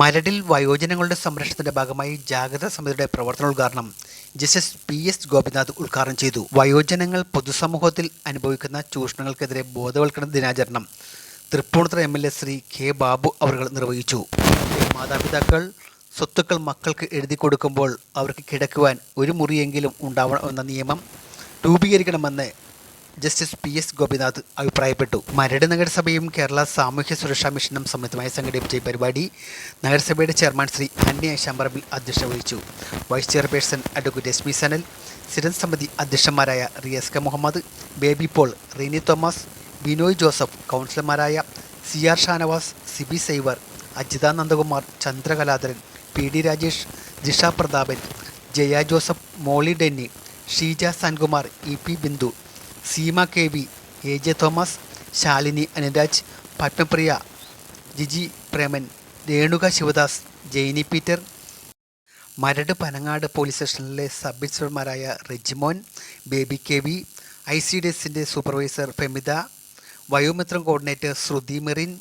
മരടിൽ വയോജനങ്ങളുടെ സംരക്ഷണത്തിന്റെ ഭാഗമായി ജാഗ്രതാ സമിതിയുടെ പ്രവർത്തനോദ്ഘാടനം ജസ്റ്റിസ് പി എസ് ഗോപിനാഥ് ഉദ്ഘാടനം ചെയ്തു. വയോജനങ്ങൾ പൊതുസമൂഹത്തിൽ അനുഭവിക്കുന്ന ചൂഷണങ്ങൾക്കെതിരെ ബോധവൽക്കരണ ദിനാചരണം Thrippunithura M L A Shri K Babu അവർ നിർവഹിച്ചു. മാതാപിതാക്കൾ സ്വത്തുക്കൾ മക്കൾക്ക് എഴുതി കൊടുക്കുമ്പോൾ അവർക്ക് കിടക്കുവാൻ ഒരു മുറിയെങ്കിലും ഉണ്ടാവണമെന്ന നിയമം രൂപീകരിക്കണമെന്ന് ജസ്റ്റിസ് പി എസ് ഗോപിനാഥ് അഭിപ്രായപ്പെട്ടു. മരട് നഗരസഭയും കേരള സാമൂഹ്യ സുരക്ഷാ മിഷനും സംയുക്തമായി സംഘടിപ്പിച്ച ഈ പരിപാടി നഗരസഭയുടെ ചെയർമാൻ ശ്രീ അന്യ ശമ്പറമ്പിൽ അധ്യക്ഷത വഹിച്ചു. Vice chairperson advocate S B Sanal സ്ഥിരം സമിതി അധ്യക്ഷന്മാരായ Riyas K Muhammad Baby Paul Reeni Thomas Binoy Joseph കൗൺസിലർമാരായ C R Shanavas Sibi സൈവർ Ajitha Nandakumar Chandrakaladharan P D Rajesh Jisha Prathapan Jaya Joseph Molly Denny Sheeja Sankumar E P Bindu Seema K V A J Thomas Shalini Anuraj Padmapriya Jiji Preman Renuka Sivadas Jainy Peter. Maradu Panangad police സ്റ്റേഷനിലെ sub ഇൻസ്പെക്ടർമാരായ Rejimon Baby K V I C D എസിന്റെ supervisor Femitha Vayomithram coordinator Sruthi Merin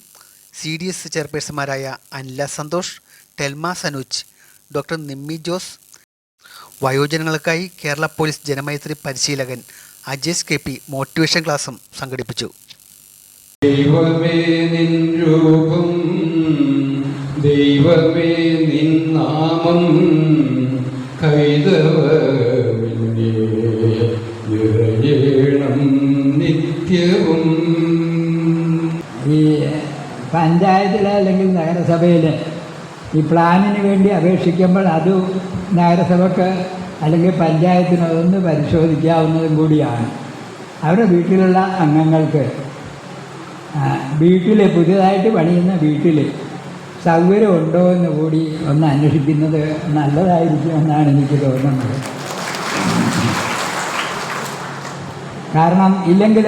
C D S ചെയർപേഴ്സൺമാരായ Anila Santhosh Thelma Sanuj doctor Nimmi Jose. വയോജനങ്ങൾക്കായി Kerala police Janamaithri പരിശീലകൻ Ajesh K P motivation ക്ലാസും സംഘടിപ്പിച്ചു. ദൈവമേ നിൻ രൂപം ദൈവമേ നിൻ നാമം കൈതവമില്ലേ നിറയണം നിത്യവും. ഈ പഞ്ചായത്തിൽ അല്ലെങ്കിൽ നഗരസഭയിൽ ഈ പ്ലാനിന് വേണ്ടി അപേക്ഷിക്കുമ്പോൾ അത് നഗരസഭയ്ക്ക് അല്ലെങ്കിൽ പഞ്ചായത്തിന് അതൊന്ന് പരിശോധിക്കാവുന്നതും കൂടിയാണ്. അവരുടെ വീട്ടിലുള്ള അംഗങ്ങൾക്ക് വീട്ടിൽ പുതിയതായിട്ട് പണിയുന്ന വീട്ടിൽ സൗകര്യമുണ്ടോ എന്ന് കൂടി ഒന്ന് അന്വേഷിക്കുന്നത് നല്ലതായിരിക്കുമെന്നാണ് എനിക്ക് തോന്നുന്നത്. കാരണം ഇല്ലെങ്കിൽ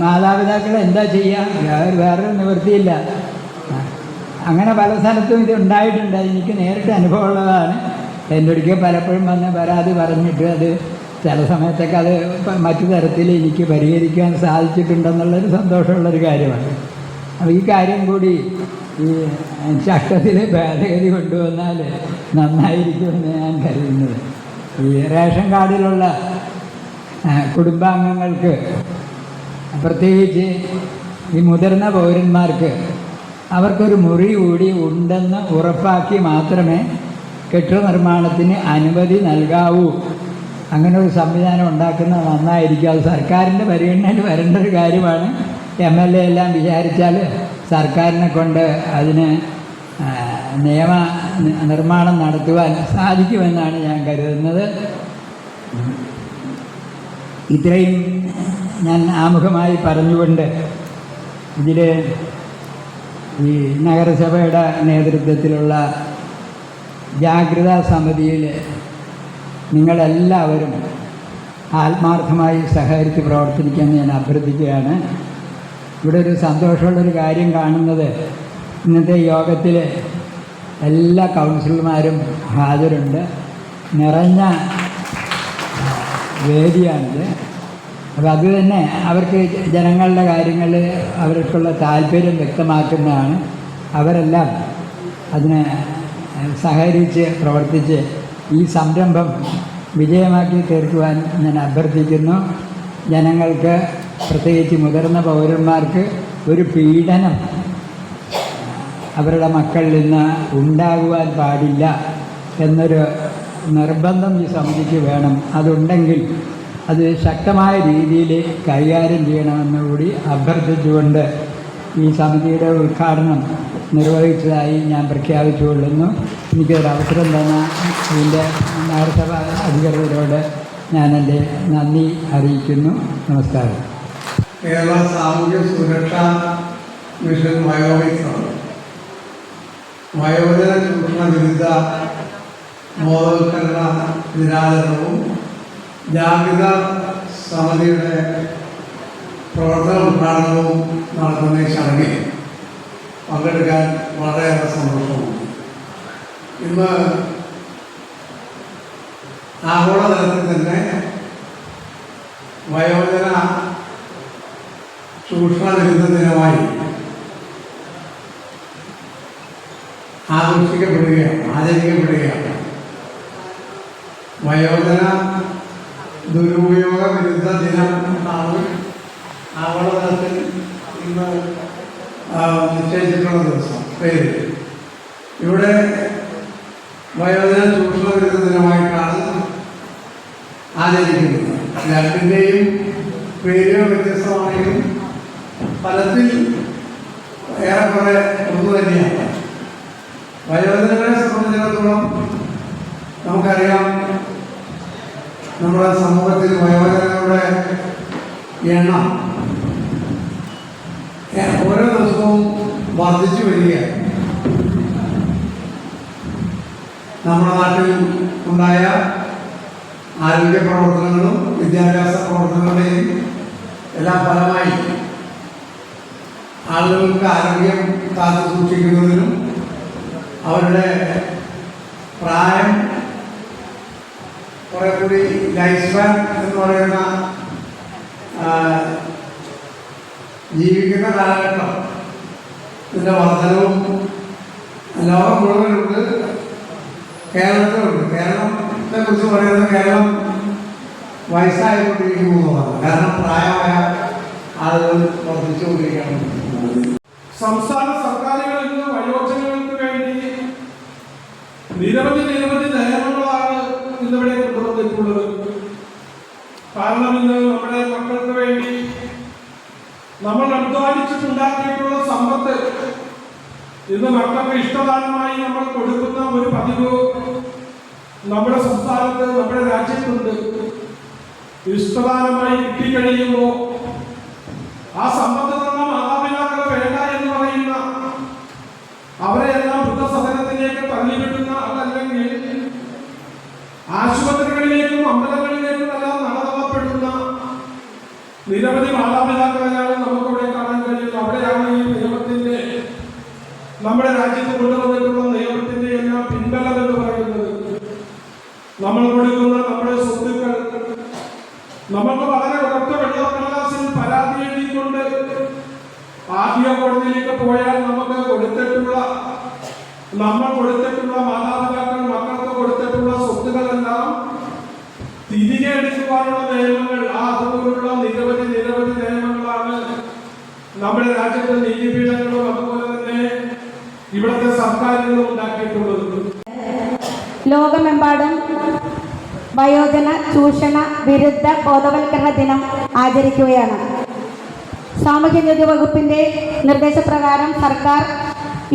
മാതാപിതാക്കൾ എന്താ ചെയ്യുക വേറെ വേറൊരു നിവൃത്തിയില്ല. അങ്ങനെ പല സ്ഥലത്തും ഇത് ഉണ്ടായിട്ടുണ്ട്. എനിക്ക് നേരിട്ട് അനുഭവമുള്ളതാണ്. എന്റെ അടുക്കൽ പലപ്പോഴും വന്ന് പരാതി പറഞ്ഞിട്ട് അത് ചില സമയത്തൊക്കെ അത് മറ്റു തരത്തിൽ എനിക്ക് പരിഹരിക്കാൻ സാധിച്ചിട്ടുണ്ടെന്നുള്ളൊരു സന്തോഷമുള്ളൊരു കാര്യമാണ്. അപ്പോൾ ഈ കാര്യം കൂടി ഈ ചട്ടത്തിൽ ഭേദഗതി കൊണ്ടുവന്നാൽ നന്നായിരിക്കുമെന്ന് ഞാൻ കരുതുന്നത്. ഈ റേഷൻ കാർഡിലുള്ള കുടുംബാംഗങ്ങൾക്ക് പ്രത്യേകിച്ച് ഈ മുതിർന്ന പൗരന്മാർക്ക് അവർക്കൊരു മുറി കൂടി ഉണ്ടെന്ന് ഉറപ്പാക്കി മാത്രമേ കെട്ടിട നിർമ്മാണത്തിന് അനുമതി നൽകാവൂ. അങ്ങനെ ഒരു സംവിധാനം ഉണ്ടാക്കുന്നത് നന്നായിരിക്കും. അത് സർക്കാരിന്റെ പരിഗണനയിൽ വരേണ്ട ഒരു കാര്യമാണ്. എം എൽ എ എല്ലാം വിചാരിച്ചാൽ സർക്കാരിനെ കൊണ്ട് അതിന് നിയമ നിർമ്മാണം നടത്തുവാൻ സാധിക്കുമെന്നാണ് ഞാൻ കരുതുന്നത്. ഇത്രയും ഞാൻ ആമുഖമായി പറഞ്ഞുകൊണ്ട് ഇതിൽ ഈ നഗരസഭയുടെ നേതൃത്വത്തിലുള്ള ജാഗ്രതാ സമിതിയിൽ നിങ്ങളെല്ലാവരും ആത്മാർത്ഥമായി സഹകരിച്ച് പ്രവർത്തിക്കാൻ ഞാൻ അഭ്യർത്ഥിക്കുകയാണ്. ഇവിടെ ഒരു സന്തോഷമുള്ളൊരു കാര്യം കാണുന്നത് ഇന്നത്തെ യോഗത്തിൽ എല്ലാ കൗൺസിലർമാരും ഹാജരുണ്ട്. നിറഞ്ഞ വേദിയാണിത്. അപ്പോൾ അത് തന്നെ അവർക്ക് ജനങ്ങളുടെ കാര്യങ്ങൾ അവർക്കുള്ള താല്പര്യം വ്യക്തമാക്കുന്നതാണ്. അവരെല്ലാം അതിന് സഹകരിച്ച് പ്രവർത്തിച്ച് ഈ സംരംഭം വിജയമാക്കി തീർക്കുവാൻ ഞാൻ അഭ്യർത്ഥിക്കുന്നു. ജനങ്ങൾക്ക് പ്രത്യേകിച്ച് മുതിർന്ന പൗരന്മാർക്ക് ഒരു പീഡനം അവരുടെ മക്കളിൽ നിന്ന് ഉണ്ടാകുവാൻ പാടില്ല എന്നൊരു നിർബന്ധം ഈ സമിതിക്ക് വേണം. അതുണ്ടെങ്കിൽ അത് ശക്തമായ രീതിയിൽ കൈകാര്യം ചെയ്യണമെന്ന് കൂടി അഭ്യർത്ഥിച്ചുകൊണ്ട് ഈ സമിതിയുടെ ഉദ്ഘാടനം നിർവഹിച്ചതായി ഞാൻ പ്രഖ്യാപിച്ചുകൊള്ളുന്നു. എനിക്കൊരു അവസരം തന്ന ഇതിന്റെ നഗരസഭ അധികൃതരോട് ഞാൻ എന്റെ നന്ദി അറിയിക്കുന്നു. നമസ്കാരം. കേരള സാമൂഹ്യ സുരക്ഷാ മിഷൻ വയോമിത്രം വയോജന ചൂഷണ വിരുദ്ധ ബോധവൽക്കരണ ദിനാചരണവും ജാഗ്രത സമിതിയുടെ പ്രവർത്തന ഉദ്ഘാടനവും നടത്തുന്ന ചടങ്ങിൽ പങ്കെടുക്കാൻ വളരെയേറെ സന്തോഷമുണ്ട്. ഇന്ന് ആഗോളതലത്തിൽ തന്നെ വയോജന ചൂഷണ വിരുദ്ധ ദിനമായി ആഘോഷിക്കപ്പെടുകയാണ് ആചരിക്കപ്പെടുകയാണ്. വയോജന ദുരുപയോഗ വിരുദ്ധ ദിനം എന്നാണ് ആഗോളതലത്തിൽ ഇന്ന് നിശ്ചയിച്ചിട്ടുള്ള ദിവസം പേര്. ഇവിടെ വയോജന ചൂഷണ ദിനമായിട്ടാണ് ആചരിക്കുന്നത്. രണ്ടിന്റെയും പേരുകൾ വ്യത്യസ്തമാണെങ്കിലും ഫലത്തിൽ ഏറെക്കുറെ ഒന്ന് തന്നെയാണ്. വയോജനങ്ങളെ സംബന്ധിച്ചിടത്തോളം നമുക്കറിയാം നമ്മുടെ സമൂഹത്തിൽ വയോജനങ്ങളുടെ എണ്ണം വർദ്ധിച്ചു വരികയാണ്. നമ്മുടെ നാട്ടിൽ ഉണ്ടായ ആരോഗ്യ പ്രവർത്തനങ്ങളും വിദ്യാഭ്യാസ പ്രവർത്തനങ്ങളുടെയും എല്ലാം ഫലമായി ആളുകൾക്ക് ആരോഗ്യം കാത്തു സൂക്ഷിക്കുന്നതിനും അവരുടെ പ്രായം കുറെ കൂടി ലൈഫ് സ്പാൻ എന്ന് പറയുന്ന ജീവിക്കുന്ന കാലഘട്ടം ഇതിന്റെ വർധനവും ലോകം മുഴുവനുണ്ട് കേരളത്തിലുണ്ട്. കേരളത്തെ കുറിച്ച് പറയുന്നത് കേരളം വയസ്സായിക്കൊണ്ടിരിക്കുന്നതാണ് കാരണം പ്രായമായ ആളുകൾ വർദ്ധിച്ചുകൊണ്ടിരിക്കുകയാണ്. സംസ്ഥാന സർക്കാരുകൾ ഇന്ന് വയോജനങ്ങൾക്ക് വേണ്ടി നിരവധി നിരവധി നിയമങ്ങളാണ് ഇന്നിവിടെ കൊണ്ടുവന്നിട്ടുള്ളത് കാരണം ഇന്ന് നമ്മുടെ മക്കൾക്ക് വേണ്ടി നമ്മൾ അധ്വാനിച്ചിട്ടുണ്ടാക്കിയിട്ടുള്ള സമ്പത്ത് ഇന്ന് മക്കൾക്ക് ഇഷ്ടദാനമായി നമ്മൾ കൊടുക്കുന്ന ഒരു പതിവ് നമ്മുടെ സംസ്ഥാനത്ത് നമ്മുടെ രാജ്യത്തുണ്ട്. ഇഷ്ടദാനമായി കിട്ടിക്കഴിയുമ്പോൾ ആ സമ്പത്ത് തന്ന മാതാപിതാക്കൾ വേണ്ട എന്ന് പറയുന്ന അവരെ എല്ലാം വൃദ്ധസദനത്തിലേക്ക് തള്ളിവിടുന്ന അതല്ലെങ്കിൽ ആശുപത്രികളിലേക്കും അമ്പലങ്ങളിലേക്കും എല്ലാം നടത്തപ്പെടുന്ന നിരവധി മാതാപിതാക്കളെയാണ് നമുക്കിവിടെ കാണാൻ കഴിയുന്നത് അവിടെയാണ് ഈ നിയമത്തിന്റെ നമ്മുടെ രാജ്യത്ത് കൊണ്ടുവന്നിട്ടുള്ള നിയമത്തിന്റെ എല്ലാം പിൻബലം എന്ന് പറയുന്നത് നമ്മൾ കൊടുക്കുന്ന നമ്മുടെ സ്വത്തുക്കൾ നമുക്ക് വളരെ ഉറച്ച വെള്ളക്കടലാസിൽ പരാതി എഴുതിക്കൊണ്ട് ആദ്യ കോടതിയിലേക്ക് പോയാൽ നമുക്ക് കൊടുത്തിട്ടുള്ള നമ്മൾ കൊടുത്തിട്ടുള്ള മാതാപിതാക്കൾ മക്കൾക്ക് കൊടുത്തിട്ടുള്ള സ്വത്തുക്കളെല്ലാം തിരികെ എടുക്കുവാനുള്ള നിയമങ്ങൾ ആ അതുപോലുള്ള നിരവധി നിരവധി നിയമങ്ങളാണ് നമ്മുടെ രാജ്യത്തെ നീതിപീഠങ്ങളും അതുപോലെ തന്നെ ഇവിടുത്തെ സർക്കാരുകളും ഉണ്ടാക്കിയിട്ടുള്ളത്. ലോകമെമ്പാടും വയോജന ചൂഷണ വിരുദ്ധ ബോധവൽക്കരണ ദിനം ആചരിക്കുകയാണ്. സാമൂഹ്യനീതി വകുപ്പിന്റെ നിർദ്ദേശപ്രകാരം സർക്കാർ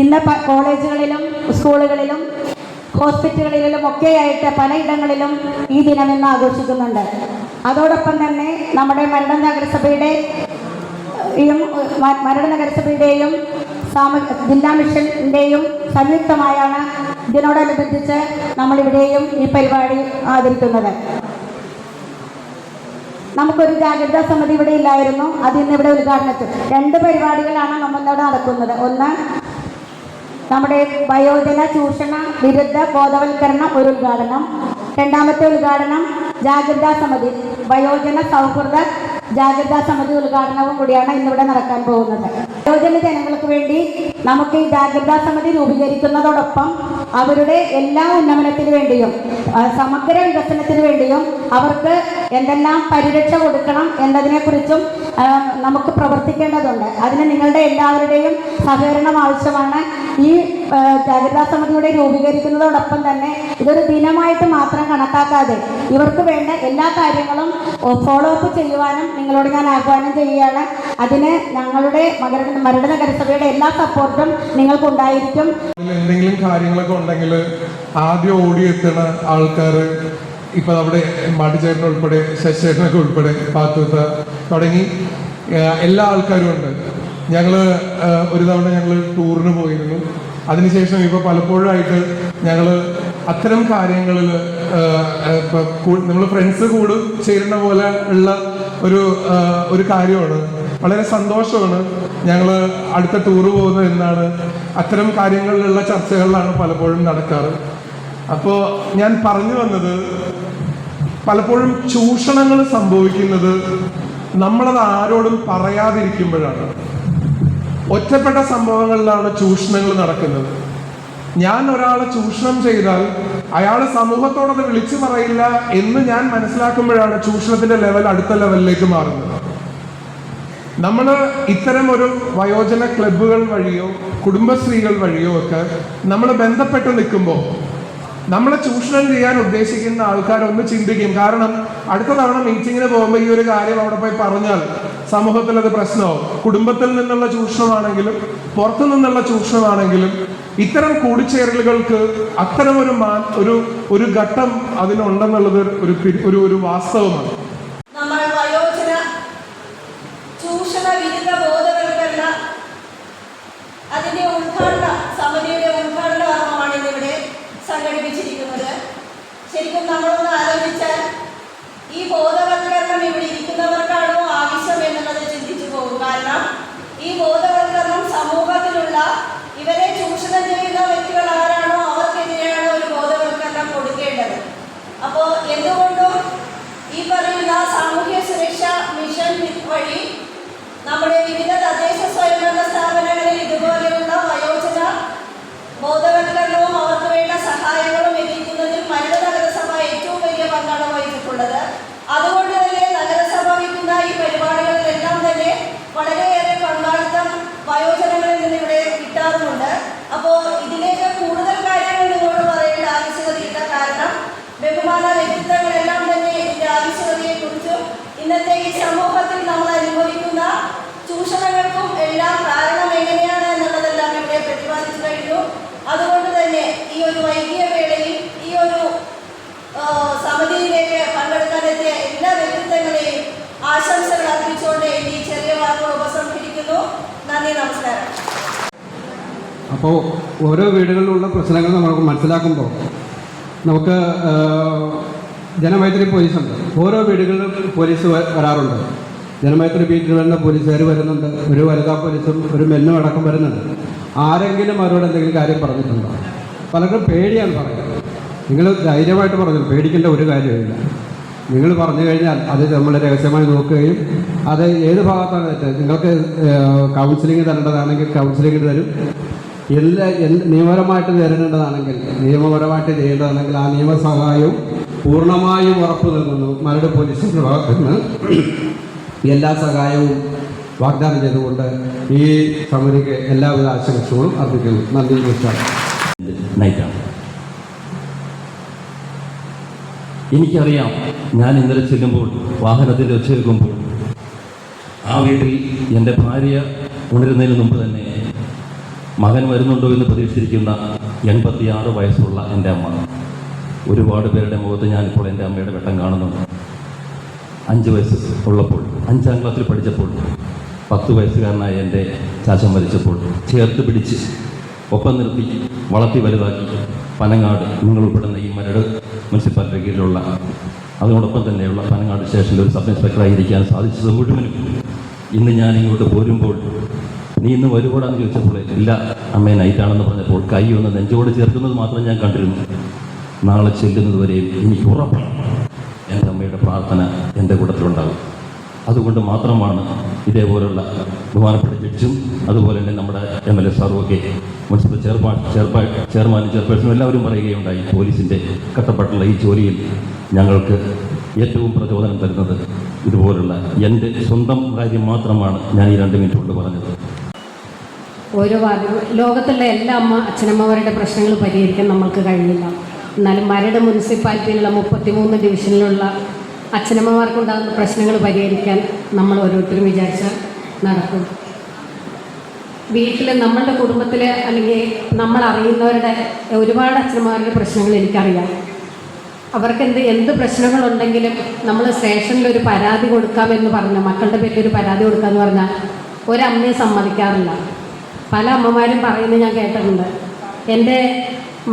ഇന്ന് കോളേജുകളിലും സ്കൂളുകളിലും ഹോസ്പിറ്റലുകളിലും ഒക്കെയായിട്ട് പലയിടങ്ങളിലും ഈ ദിനം ഇന്ന് ആഘോഷിക്കുന്നുണ്ട്. അതോടൊപ്പം തന്നെ നമ്മുടെ മരട നഗരസഭയുടെ മരട നഗരസഭയുടെയും ജില്ലാ മിഷന്റെയും സംയുക്തമായാണ് ഇതിനോടനുബന്ധിച്ച് നമ്മളിവിടെയും ഈ പരിപാടി ആദരിക്കുന്നത് നമുക്കൊരു ജാഗ്രതാ സമിതി ഇവിടെ ഇല്ലായിരുന്നു. അത് ഇന്ന് ഇവിടെ ഉദ്ഘാടനത്തിൽ രണ്ട് പരിപാടികളാണ് നമ്മളിവിടെ നടക്കുന്നത്. ഒന്ന് നമ്മുടെ വയോജന ചൂഷണ വിരുദ്ധ ബോധവൽക്കരണം ഒരു ഉദ്ഘാടനം. രണ്ടാമത്തെ ഉദ്ഘാടനം ജാഗ്രതാ സമിതി വയോജന സൗഹൃദ ജാഗ്രതാ സമിതി ഉദ്ഘാടനവും കൂടിയാണ് ഇന്നിവിടെ നടക്കാൻ പോകുന്നത്. വയോജന ജനങ്ങൾക്ക് വേണ്ടി നമുക്ക് ഈ ജാഗ്രതാ സമിതി രൂപീകരിക്കുന്നതോടൊപ്പം അവരുടെ എല്ലാ ഉന്നമനത്തിന് വേണ്ടിയും സമഗ്ര വികസനത്തിന് വേണ്ടിയും അവർക്ക് എന്തെല്ലാം പരിരക്ഷ കൊടുക്കണം എന്നതിനെക്കുറിച്ചും നമുക്ക് പ്രവർത്തിക്കേണ്ടതുണ്ട്. അതിന് നിങ്ങളുടെ എല്ലാവരുടെയും സഹകരണം ആവശ്യമാണ്. ഈ ജാഗ്രതാ സമിതിയുടെ രൂപീകരിക്കുന്നതോടൊപ്പം തന്നെ ഇതൊരു ദിനമായിട്ട് മാത്രം കണക്കാക്കാതെ ഇവർക്ക് വേണ്ട എല്ലാ കാര്യങ്ങളും ഫോളോ അപ്പ് ചെയ്യുവാനും നിങ്ങളോട് ഞാൻ ആഹ്വാനം ചെയ്യുകയാണ്. അതിന് ഞങ്ങളുടെ മകര മരട് നഗരസഭയുടെ എല്ലാ സപ്പോർട്ടും നിങ്ങൾക്ക് ഉണ്ടായിരിക്കും എന്തെങ്കിലും കാര്യങ്ങളൊക്കെ ഉണ്ടെങ്കിൽ ആദ്യം ഓടിയെത്തുന്ന ആൾക്കാർ ഇപ്പൊ അവിടെ മാട്ടിച്ചേട്ടൻ ഉൾപ്പെടെ ശശിചേട്ടനൊക്കെ ഉൾപ്പെടെ പാത്തൂത്ത തുടങ്ങി എല്ലാ ആൾക്കാരും ഉണ്ട്. ഞങ്ങൾ ആ, ഒരു തവണ ഞങ്ങൾ ടൂറിന് പോയിരുന്നു. അതിനുശേഷം ഇപ്പൊ പലപ്പോഴായിട്ട് ഞങ്ങൾ അത്തരം കാര്യങ്ങളിൽ നമ്മൾ ഫ്രണ്ട്സ് കൂട് ചേരുന്ന പോലെ ഉള്ള ഒരു ഒരു കാര്യമാണ്. വളരെ സന്തോഷമാണ് ഞങ്ങൾ അടുത്ത ടൂറ് പോകുന്നത് എന്നാണ് അത്തരം കാര്യങ്ങളിലുള്ള ചർച്ചകളിലാണ് പലപ്പോഴും നടക്കാറ്. അപ്പോൾ ഞാൻ പറഞ്ഞു വന്നത് പലപ്പോഴും ചൂഷണങ്ങൾ സംഭവിക്കുന്നത് നമ്മളത് ആരോടും പറയാതിരിക്കുമ്പോഴാണ്. ഒറ്റപ്പെട്ട സംഭവങ്ങളിലാണ് ചൂഷണങ്ങൾ നടക്കുന്നത്. ഞാൻ ഒരാളെ ചൂഷണം ചെയ്താൽ അയാൾ സമൂഹത്തോടത് വിളിച്ചു പറയില്ല എന്ന് ഞാൻ മനസ്സിലാക്കുമ്പോഴാണ് ചൂഷണത്തിന്റെ ലെവൽ അടുത്ത ലെവലിലേക്ക് മാറുന്നത്. നമ്മൾ ഇത്തരം ഒരു വയോജന ക്ലബ്ബുകൾ വഴിയോ കുടുംബശ്രീകൾ വഴിയോ ഒക്കെ നമ്മൾ ബന്ധപ്പെട്ട് നിൽക്കുമ്പോൾ നമ്മളെ ചൂഷണം ചെയ്യാൻ ഉദ്ദേശിക്കുന്ന ആൾക്കാരൊന്ന് ചിന്തിക്കും. കാരണം അടുത്ത തവണ മീറ്റിങ്ങിന് പോകുമ്പോൾ ഈ ഒരു കാര്യം അവിടെ പോയി പറഞ്ഞാൽ സമൂഹത്തിൽ അത് പ്രശ്നമാവും. കുടുംബത്തിൽ നിന്നുള്ള ചൂഷണമാണെങ്കിലും പുറത്തു നിന്നുള്ള ചൂഷണമാണെങ്കിലും ഇത്തരം കൂടിച്ചേരലുകൾക്ക് അത്തരം ഒരു മാ ഒരു ഒരു ഘട്ടം അതിനുണ്ടെന്നുള്ളത് ഒരു ഒരു ഒരു വാസ്തവമാണ് നമ്മൾ വയോജന ചൂഷണ വിരുദ്ധ ബോധവൽക്കരണ അതിന്റെ ഉദ്ഘാടന സമിതിയുടെ ഉദ്ഘാടന കർമ്മമാണ് ഇന്നിവിടെ സംഘടിപ്പിച്ചിരിക്കുന്നത് ശരിക്കും നമ്മളൊന്ന് ആലോചിച്ചാൽ ഈ ബോധവൽക്കരണം ഇവിടെ ഇരിക്കുന്നവർക്കാണോ ആവശ്യം എന്നുള്ളത് ചിന്തിച്ചു പോകും. കാരണം ഈ ബോധവൽക്കരണം സമൂഹത്തിലുള്ള ഇവരെ ചൂഷണം ചെയ്യുന്ന വ്യക്തികൾ ആരാണോ അവർക്കെതിരെയാണ് ഒരു ബോധവൽക്കരണം കൊടുക്കേണ്ടത്. അപ്പോൾ എന്തുകൊണ്ടും ഈ പറയുന്ന സാമൂഹ്യ സുരക്ഷ മിഷൻ വഴി നമ്മുടെ വിവിധ തദ്ദേശ സ്വയംഭരണ സ്ഥാപനങ്ങളിൽ ഇതുപോലെയുള്ള വയോജന ബോധവൽക്കരണവും അവർക്ക് വേണ്ട സഹായങ്ങളും എത്തിക്കുന്നതിൽ മരുത നഗരസഭ ഏറ്റവും വലിയ പങ്കാണ് വഹിച്ചിട്ടുള്ളത് അതുകൊണ്ട് തന്നെ നഗരസഭ വയ്ക്കുന്ന ഈ പരിപാടികളിലെല്ലാം തന്നെ വളരെയേറെ പങ്കാളിത്തം വയോജനങ്ങളിൽ നിന്ന് ഇവിടെ കിട്ടാറുമുണ്ട് അപ്പോൾ ഇതിലേക്ക് കൂടുതൽ കാര്യങ്ങൾ നിങ്ങളോട് പറയേണ്ട ആവശ്യകതയില്ല കാരണം ബഹുമാന വ്യക്തിത്വങ്ങളെല്ലാം തന്നെ ഇതിന്റെ ആവശ്യകതയെക്കുറിച്ചും ഇന്നത്തെ ഈ സമൂഹത്തിൽ നമ്മൾ അനുഭവിക്കുന്ന ചൂഷണങ്ങൾക്കും എല്ലാം കാരണം എങ്ങനെയാണ് എന്നുള്ളതെല്ലാം ഇവിടെ പ്രതിപാദിച്ചു കഴിഞ്ഞു അതുകൊണ്ട് തന്നെ ഈ ഒരു വൈകിയ വേളയിൽ ഈ ഒരു ആ, സമിതിയിലേക്ക് പങ്കെടുക്കാനെത്തിയ എല്ലാ വ്യക്തിത്വങ്ങളെയും ആശംസകൾ അർപ്പിച്ചുകൊണ്ട് ഈ ചെറിയ വാക്കുകൾ ഉപസംഹരിക്കുന്നു നന്ദി നമസ്കാരം അപ്പോൾ ഓരോ വീടുകളിലുള്ള പ്രശ്നങ്ങൾ നമുക്ക് മനസ്സിലാക്കുമ്പോൾ നമുക്ക് ജനമൈത്രി പോലീസുണ്ട്. ഓരോ വീടുകളിലും പോലീസ് വരാറുണ്ട്. ജനമൈത്രി ബീറ്റുകളിലെ പോലീസുകാർ വരുന്നുണ്ട്. ഒരു വനിതാ പോലീസും ഒരു മെന്നും അടക്കം വരുന്നുണ്ട്. ആരെങ്കിലും അവരോട് എന്തെങ്കിലും കാര്യം പറഞ്ഞിട്ടുണ്ടോ? പലർക്കും പേടിയാണ് പറയുന്നത്. നിങ്ങൾ ധൈര്യമായിട്ട് പറഞ്ഞു പേടിക്കേണ്ട ഒരു കാര്യമില്ല നിങ്ങൾ പറഞ്ഞു കഴിഞ്ഞാൽ അത് നമ്മൾ രഹസ്യമായി നോക്കുകയും അത് ഏത് ഭാഗത്താണ് തെറ്റ്? നിങ്ങൾക്ക് കൗൺസിലിംഗ് തരേണ്ടതാണെങ്കിൽ കൗൺസിലിംഗ് തരും. എല്ലാ നിയമപരമായിട്ട് നേരിടേണ്ടതാണെങ്കിൽ നിയമപരമായിട്ട് ചെയ്യേണ്ടതാണെങ്കിൽ ആ നിയമസഹായവും പൂർണമായും ഉറപ്പ് നൽകുന്നു മരട് പോലീസിന്റെ ഭാഗത്ത് നിന്ന്. എല്ലാ സഹായവും വാഗ്ദാനം ചെയ്തുകൊണ്ട് ഈ സമിതിക്ക് എല്ലാവിധ ആശംസകളും അർപ്പിക്കുന്നു. നന്ദി നൈറ്റാണ്. എനിക്കറിയാം ഞാൻ ഇന്നലെ ചെല്ലുമ്പോൾ വാഹനത്തിൽ വെച്ച് കേൾക്കുമ്പോൾ ആ വീട്ടിൽ എന്റെ ഭാര്യ ഉണരുന്നതിന് മുമ്പ് തന്നെ മകൻ വരുന്നുണ്ടോ എന്ന് പ്രതീക്ഷിച്ചിരിക്കുന്ന എൺപത്തിയാറ് വയസ്സുള്ള എന്റെ അമ്മ. ഒരുപാട് പേരുടെ മുഖത്ത് ഞാനിപ്പോൾ എന്റെ അമ്മയുടെ വെട്ടം കാണുന്നുണ്ട്. അഞ്ച് വയസ്സ് ഉള്ളപ്പോൾ അഞ്ചാം ക്ലാസ്സിൽ പഠിച്ചപ്പോൾ പത്ത് വയസ്സുകാരനായ എന്റെ ചാച്ചൻ മരിച്ചപ്പോൾ ചേർത്ത് പിടിച്ച് ഒപ്പം നിർത്തി വളർത്തി വലുതാക്കി പനങ്ങാട് നിങ്ങൾ ഉൾപ്പെടുന്ന ഈ മരട് മുനിസിപ്പാലിറ്റി കീഴിലുള്ള അതിനോടൊപ്പം തന്നെയുള്ള പനങ്ങാട് സ്റ്റേഷനിൽ ഒരു സബ് ഇൻസ്പെക്ടറായി ഇരിക്കാൻ സാധിച്ചത് മുഴുവനും. ഇന്ന് ഞാൻ ഇങ്ങോട്ട് പോരുമ്പോൾ നീ ഇന്ന് വരുകൂടാന്ന് ചോദിച്ചപ്പോൾ ഇല്ല അമ്മേ നൈറ്റാണെന്ന് പറഞ്ഞപ്പോൾ കൈ ഒന്ന് നെഞ്ചോട് ചേർക്കുന്നത് മാത്രം ഞാൻ കണ്ടിരുന്നു. നാളെ ചെല്ലുന്നത് വരെയും എനിക്ക് ഉറപ്പാണ്. എന്റെ അമ്മയുടെ പ്രാർത്ഥന എന്റെ കൂട്ടത്തിലുണ്ടാകും. അതുകൊണ്ട് മാത്രമാണ് ഇതേപോലുള്ള ബഹുമാനപ്പെട്ട ജഡ്ജും അതുപോലെ തന്നെ നമ്മുടെ എം എൽ എ സാറും ഒക്കെ മുനിസിപ്പൽ ചെയർമാൻ ചെയർമാൻ ചെയർമാനും ചെയർപേഴ്സണും എല്ലാവരും പറയുകയുണ്ടായി. പോലീസിന്റെ കട്ടപ്പെട്ടുള്ള ഈ ജോലിയിൽ ഞങ്ങൾക്ക് ഏറ്റവും പ്രചോദനം തരുന്നത് ഇതുപോലുള്ള എന്റെ സ്വന്തം കാര്യം മാത്രമാണ് ഞാൻ ഈ രണ്ട് മിനിറ്റ് കൊണ്ട് പറഞ്ഞത്. ഓരോ ലോകത്തുള്ള എല്ലാ അമ്മ അച്ഛനമ്മമാരുടെ പ്രശ്നങ്ങൾ പരിഹരിക്കാൻ നമ്മൾക്ക് കഴിയില്ല. എന്നാലും മരട് മുനിസിപ്പാലിറ്റിയിലുള്ള മുപ്പത്തിമൂന്ന് ഡിവിഷനിലുള്ള അച്ഛനമ്മമാർക്കുണ്ടാകുന്ന പ്രശ്നങ്ങൾ പരിഹരിക്കാൻ നമ്മൾ ഓരോരുത്തരും വിചാരിച്ചാൽ നടക്കും. വീട്ടിൽ നമ്മളുടെ കുടുംബത്തിൽ അല്ലെങ്കിൽ നമ്മൾ അറിയുന്നവരുടെ ഒരുപാട് അച്ഛനമ്മമാരുടെ പ്രശ്നങ്ങൾ എനിക്കറിയാം. അവർക്ക് എന്ത് എന്ത് പ്രശ്നങ്ങളുണ്ടെങ്കിലും നമ്മൾ സ്റ്റേഷനിൽ ഒരു പരാതി കൊടുക്കാമെന്ന് പറഞ്ഞാൽ മക്കളുടെ പേരിൽ ഒരു പരാതി കൊടുക്കാമെന്ന് പറഞ്ഞാൽ ഒരമ്മയെ സമ്മതിക്കാറില്ല. പല അമ്മമാരും പറയുന്നത് ഞാൻ കേട്ടിട്ടുണ്ട്. എന്റെ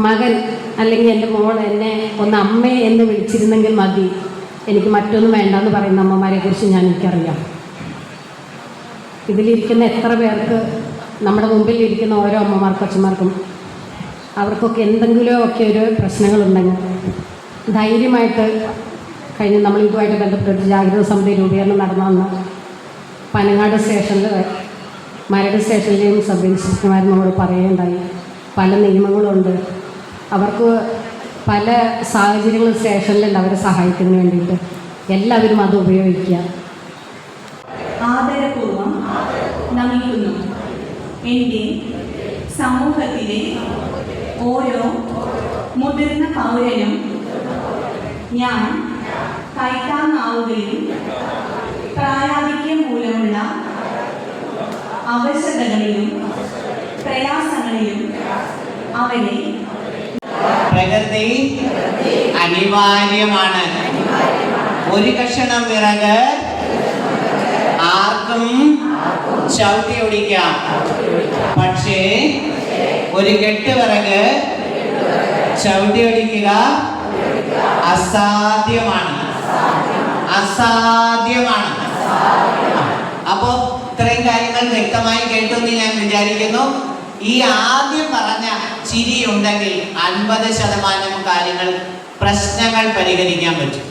മകൻ അല്ലെങ്കിൽ എന്റെ മോൾ എന്നെ ഒന്ന് അമ്മേ എന്ന് വിളിച്ചിരുന്നെങ്കിൽ മതി. എനിക്ക് മറ്റൊന്നും വേണ്ടെന്ന് പറയുന്ന അമ്മമാരെ കുറിച്ച് ഞാൻ എനിക്കറിയാം. ഇതിലിരിക്കുന്ന എത്ര പേർക്ക് നമ്മുടെ മുമ്പിൽ ഇരിക്കുന്ന ഓരോ അമ്മമാർക്കും അച്ഛന്മാർക്കും അവർക്കൊക്കെ എന്തെങ്കിലും ഒക്കെ ഒരു പ്രശ്നങ്ങളുണ്ടെങ്കിൽ ധൈര്യമായിട്ട് കഴിഞ്ഞ് നമ്മൾ ഇതുമായിട്ട് ബന്ധപ്പെട്ട് ജാഗ്രത സമിതി രൂപീകരണം നടന്നു പനങ്ങാട് സ്റ്റേഷനിൽ മരട് സ്റ്റേഷനിലെയും സബ് ഇൻസ്പെക്ടർമാർ നമ്മൾ പറയുകയുണ്ടായി പല നിയമങ്ങളുണ്ട്. അവർക്ക് പല സാഹചര്യങ്ങളും സ്റ്റേഷനിലുണ്ട് അവരെ സഹായിക്കുന്നതിന് വേണ്ടിയിട്ട്. എല്ലാവരും അത് ഉപയോഗിക്കുക. ആദരപൂർവം നമിക്കുന്നു. എന്റെ സമൂഹത്തിലെ ഓരോ മുതിർന്ന പൗരനും ഞാൻ കൈത്താങ്ങാവുകയും പ്രായാധിക്യം മൂലമുള്ള അവശതകളിലും പ്രയാസങ്ങളിലും അവരെ പ്രകൃതി അനിവാര്യമാണ്. ഒരു കഷണം വിറക് ആർക്കും ചവിട്ടി ഓടിക്കാം. പക്ഷേ ഒരു കെട്ട് വിറക് ചവിട്ടി ഓടിക്കുക അസാധ്യമാണ്. അസാധ്യമാണ്. അപ്പോ ഇത്രയും കാര്യങ്ങൾ വ്യക്തമായി കേട്ടു എന്ന് ഞാൻ വിചാരിക്കുന്നു. ഈ ആദ്യം പറഞ്ഞ ചിരി ഉണ്ടെങ്കിൽ അൻപത് ശതമാനം കാര്യങ്ങൾ പ്രശ്നങ്ങൾ പരിഹരിക്കാൻ പറ്റും.